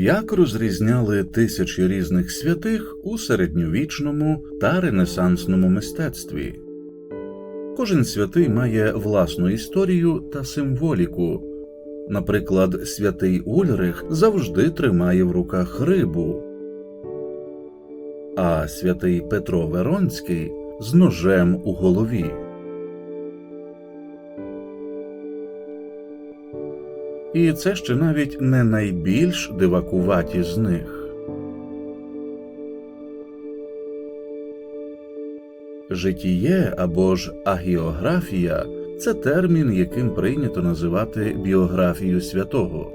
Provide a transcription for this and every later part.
Як розрізняли тисячі різних святих у середньовічному та ренесансному мистецтві? Кожен святий має власну історію та символіку. Наприклад, святий Ульрих завжди тримає в руках рибу, а святий Петро Веронський з ножем у голові. І це ще навіть не найбільш дивакуваті з них. Житіє або ж агіографія це термін, яким прийнято називати біографію святого.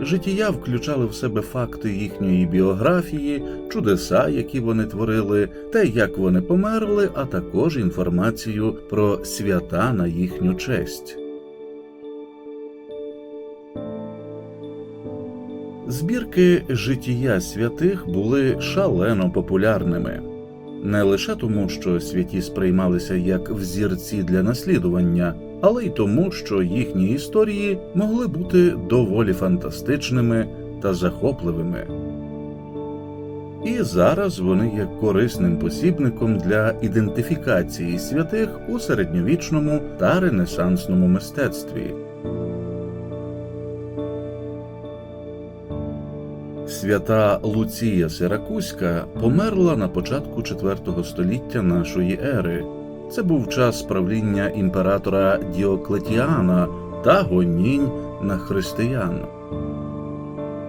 Життя включали в себе факти їхньої біографії, чудеса, які вони творили, те, як вони померли, а також інформацію про свята на їхню честь. Збірки життя святих були шалено популярними не лише тому, що святі сприймалися як взірці для наслідування, але й тому, що їхні історії могли бути доволі фантастичними та захопливими. І зараз вони є корисним посібником для ідентифікації святих у середньовічному та ренесансному мистецтві. Свята Луція Сиракузька померла на початку IV століття нашої ери. Це був час правління імператора Діоклетіана та гонінь на християн.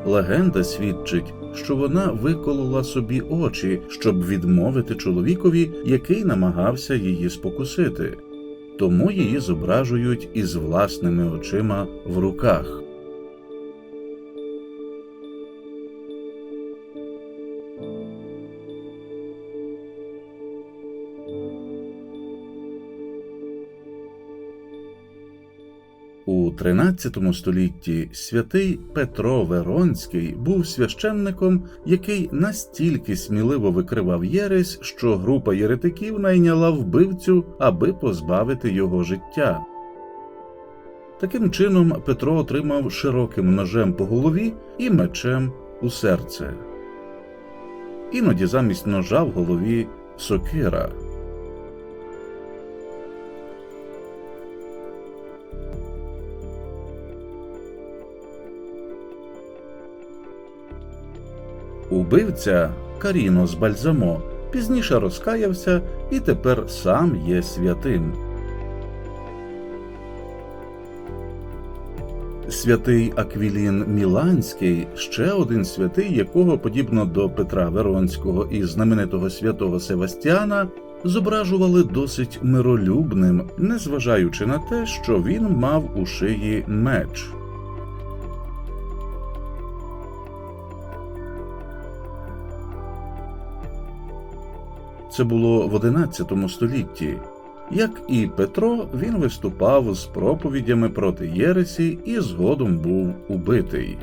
Легенда свідчить, що вона виколола собі очі, щоб відмовити чоловікові, який намагався її спокусити, тому її зображують із власними очима в руках. У XIII столітті святий Петро Веронський був священником, який настільки сміливо викривав єресь, що група єретиків найняла вбивцю, аби позбавити його життя. Таким чином Петро отримав широким ножем по голові і мечем у серце. Іноді замість ножа в голові сокира. Убивця Каріно з Бальзамо пізніше розкаявся і тепер сам є святим. Святий Аквілін Міланський ще один святий, якого, подібно до Петра Веронського і знаменитого святого Севастіана, зображували досить миролюбним, незважаючи на те, що він мав у шиї меч. Це було в XI столітті. Як і Петро, він виступав з проповідями проти Єресі і згодом був убитий.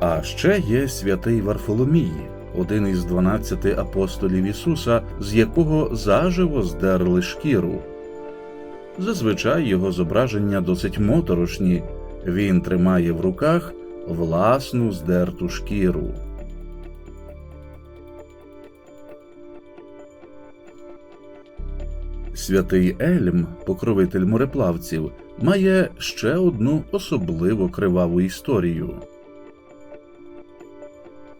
А ще є святий Варфоломій, один із дванадцяти апостолів Ісуса, з якого заживо здерли шкіру. Зазвичай його зображення досить моторошні, він тримає в руках власну здерту шкіру. Святий Ельм, покровитель мореплавців, має ще одну особливо криваву історію.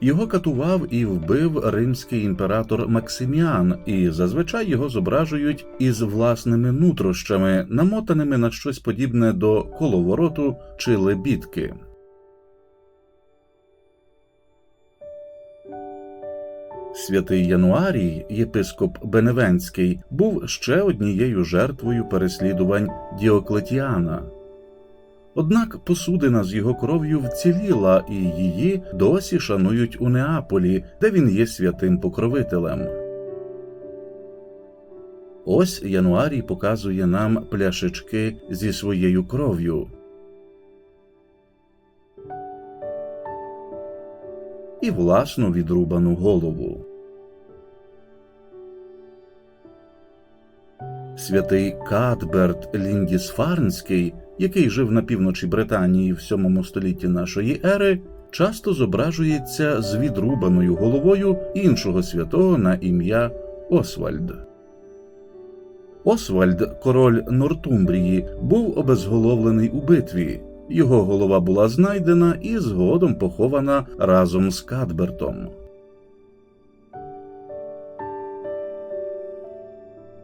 Його катував і вбив римський імператор Максиміан, і зазвичай його зображують із власними нутрощами, намотаними на щось подібне до коловороту чи лебідки. Святий Януарій, єпископ Беневенський, був ще однією жертвою переслідувань Діоклетіана. Однак посудина з його кров'ю вціліла, і її досі шанують у Неаполі, де він є святим покровителем. Ось Януарій показує нам пляшечки зі своєю кров'ю. І власну відрубану голову. Святий Кадберт Ліндісфарнський, який жив на півночі Британії в 7 столітті нашої ери, часто зображується з відрубаною головою іншого святого на ім'я Освальд. Освальд, король Нортумбрії, був обезголовлений у битві. Його голова була знайдена і згодом похована разом з Кадбертом.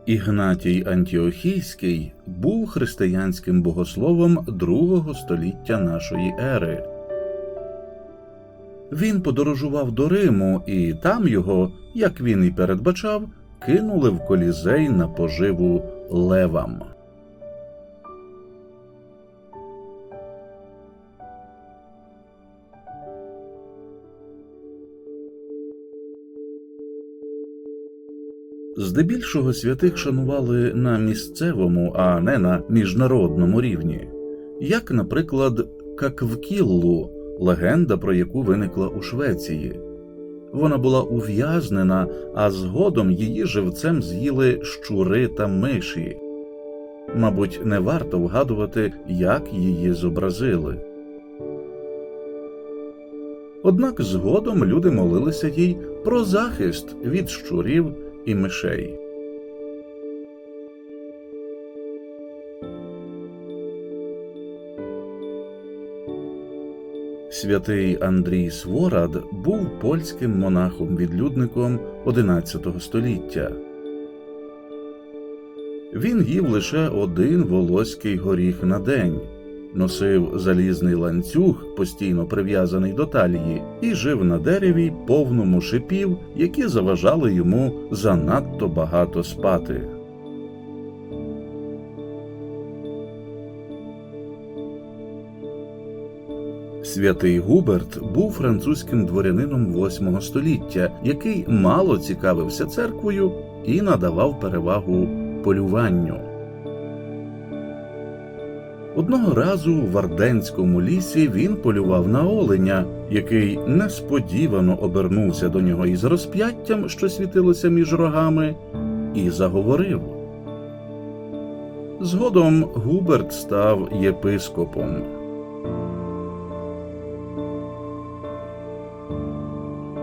Ігнатій Антіохійський був християнським богословом другого століття нашої ери. Він подорожував до Риму, і там його, як він і передбачав, кинули в колізей на поживу левам. Здебільшого святих шанували на місцевому, а не на міжнародному рівні, як, наприклад, Каквкіллу, легенда, про яку виникла у Швеції. Вона була ув'язнена, а згодом її живцем з'їли щури та миші. Мабуть, не варто вгадувати, як її зобразили. Однак згодом люди молилися їй про захист від щурів і мишей. Святий Андрій Сворад був польським монахом-відлюдником XI століття. Він їв лише один волоський горіх на день, носив залізний ланцюг, постійно прив'язаний до талії, і жив на дереві, повному шипів, які заважали йому занадто багато спати. Святий Губерт був французьким дворянином VIII століття, який мало цікавився церквою і надавав перевагу полюванню. Одного разу в Арденському лісі він полював на оленя, який несподівано обернувся до нього із розп'яттям, що світилося між рогами, і заговорив. Згодом Губерт став єпископом.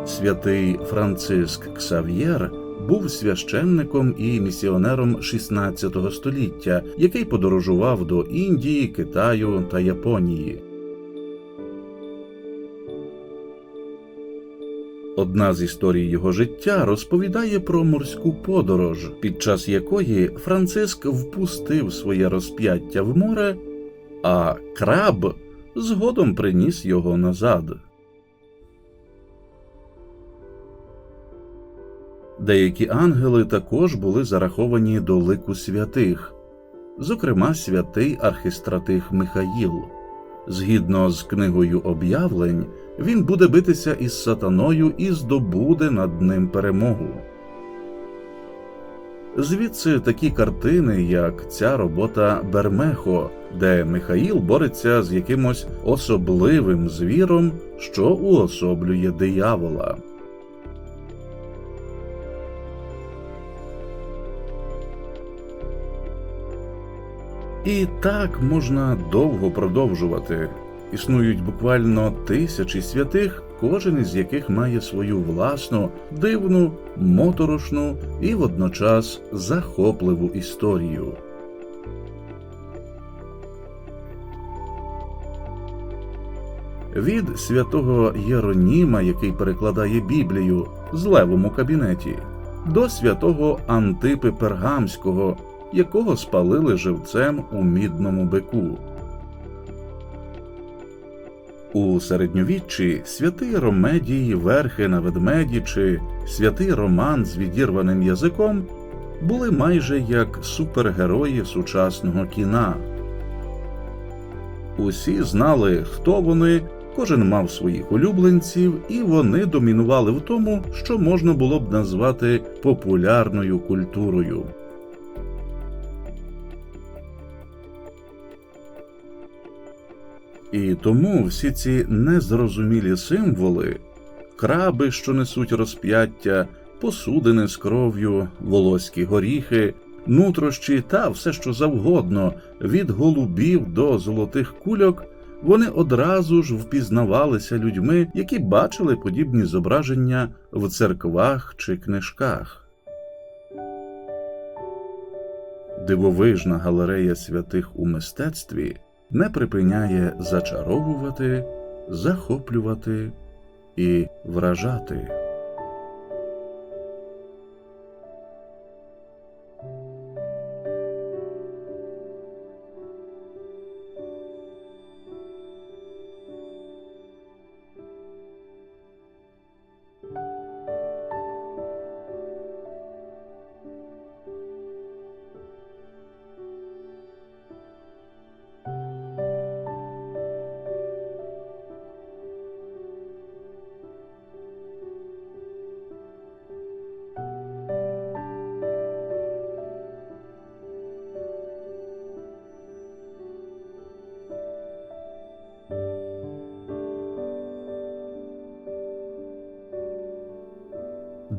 Святий Франциск Ксав'єр був священником і місіонером XVI століття, який подорожував до Індії, Китаю та Японії. Одна з історій його життя розповідає про морську подорож, під час якої Франциск впустив своє розп'яття в море, а краб згодом приніс його назад. Деякі ангели також були зараховані до лику святих, зокрема святий архистратих Михаїл. Згідно з книгою об'явлень, він буде битися із сатаною і здобуде над ним перемогу. Звідси такі картини, як ця робота Бермехо, де Михаїл бореться з якимось особливим звіром, що уособлює диявола. І так можна довго продовжувати. Існують буквально тисячі святих, кожен із яких має свою власну, дивну, моторошну і водночас захопливу історію. Від святого Єроніма, який перекладає Біблію з левом у кабінеті, до святого Антипи Пергамського, якого спалили живцем у мідному бику. У середньовіччі святий Ромедій, верхи на ведмеді чи святий Роман з відірваним язиком були майже як супергерої сучасного кіна. Усі знали, хто вони, кожен мав своїх улюбленців, і вони домінували в тому, що можна було б назвати популярною культурою. І тому всі ці незрозумілі символи, краби, що несуть розп'яття, посудини з кров'ю, волоські горіхи, нутрощі та все що завгодно, від голубів до золотих кульок, вони одразу ж впізнавалися людьми, які бачили подібні зображення в церквах чи книжках. Дивовижна галерея святих у мистецтві не припиняє зачаровувати, захоплювати і вражати.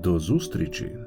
До зустрічі!